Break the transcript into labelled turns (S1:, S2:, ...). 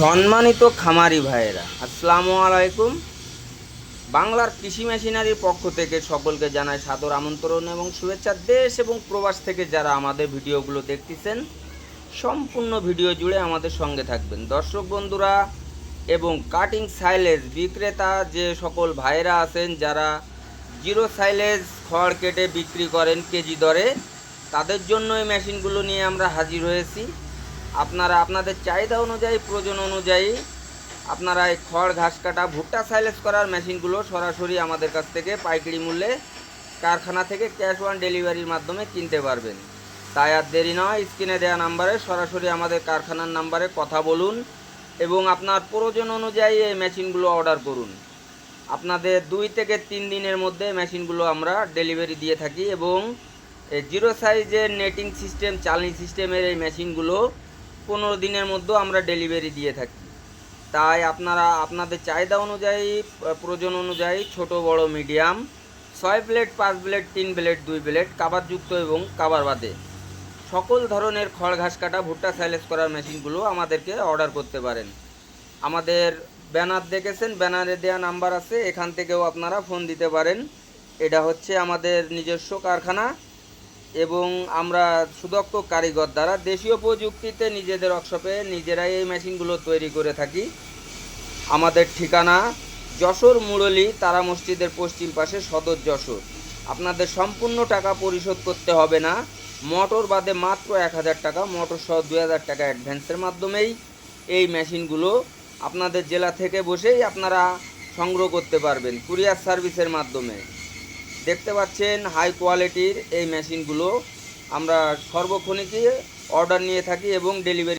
S1: সম্মানিত খামারি ভাইয়েরা, আসসালামু আলাইকুম। বাংলার কৃষি মেশিনারির পক্ষ থেকে সকলকে জানাই সাদর আমন্ত্রণ এবং শুভেচ্ছা। দেশ এবং প্রবাস থেকে যারা আমাদের ভিডিওগুলো দেখতেছেন, সম্পূর্ণ ভিডিও জুড়ে আমাদের সঙ্গে থাকবেন। দর্শক বন্ধুরা, এবং কাটিং সাইলেজ বিক্রেতা যে সকল ভাইয়েরা আছেন, যারা জিরো সাইলেজ খড় কেটে বিক্রি করেন কেজি দরে, তাদের জন্য এই মেশিনগুলো নিয়ে আমরা হাজির হয়েছি। আপনারা আপনাদের চাহিদা অনুযায়ী, প্রয়োজন অনুযায়ী আপনারা এই খড়, ঘাস কাটা, ভুট্টা সাইলেজ করার মেশিনগুলো সরাসরি আমাদের কাছ থেকে পাইকারি মূল্যে কারখানা থেকে ক্যাশ অন ডেলিভারির মাধ্যমে কিনতে পারবেন। তাই আর দেরি নয়, স্ক্রিনে দেওয়া নাম্বারে সরাসরি আমাদের কারখানার নাম্বারে কথা বলুন এবং আপনার প্রয়োজন অনুযায়ী এই মেশিনগুলো অর্ডার করুন। আপনাদের দুই থেকে তিন দিনের মধ্যে মেশিনগুলো আমরা ডেলিভারি দিয়ে থাকি এবং জিরো সাইজের নেটিং সিস্টেম চালনি সিস্টেমের এই মেশিনগুলো পনেরো দিনের মধ্যেও আমরা ডেলিভারি দিয়ে থাকি। তাই আপনারা, আপনাদের চাহিদা অনুযায়ী, প্রয়োজন অনুযায়ী ছোট, বড় মিডিয়াম ছয় প্লেট পাঁচ প্লেট তিন প্লেট দুই প্লেট কাবারযুক্ত এবং কাবার বাদে সকল ধরনের খড়, ঘাস কাটা, ভুট্টা সাইলেজ করার মেশিনগুলো আমাদেরকে অর্ডার করতে পারেন। আমাদের ব্যানার দেখেছেন? ব্যানারে দেওয়া নাম্বার আছে, এখান থেকেও আপনারা ফোন দিতে পারেন। এটা হচ্ছে আমাদের নিজস্ব কারখানা। এবং আমরা সুদক্ষ কারিগর দ্বারা দেশীয় প্রযুক্তিতে নিজেদের ওয়ার্কশপে নিজেরাই এই মেশিনগুলো তৈরি করে থাকি। আমাদের ঠিকানা যশোর মুরলী তারা মসজিদের পশ্চিম পাশে সদর যশোর। আপনাদের সম্পূর্ণ টাকা পরিশোধ করতে হবে না। মোটর বাদে মাত্র এক হাজার টাকা, মোটর সহ দুই হাজার টাকা অ্যাডভান্সের মাধ্যমেই এই মেশিনগুলো আপনাদের জেলা থেকে বসেই আপনারা সংগ্রহ করতে পারবেন, কুরিয়ার সার্ভিসের মাধ্যমে। দেখতে পাচ্ছেন হাই কোয়ালিটির এই মেশিনগুলো। আমরা সর্বক্ষণিকই অর্ডার নিয়ে থাকি এবং ডেলিভারি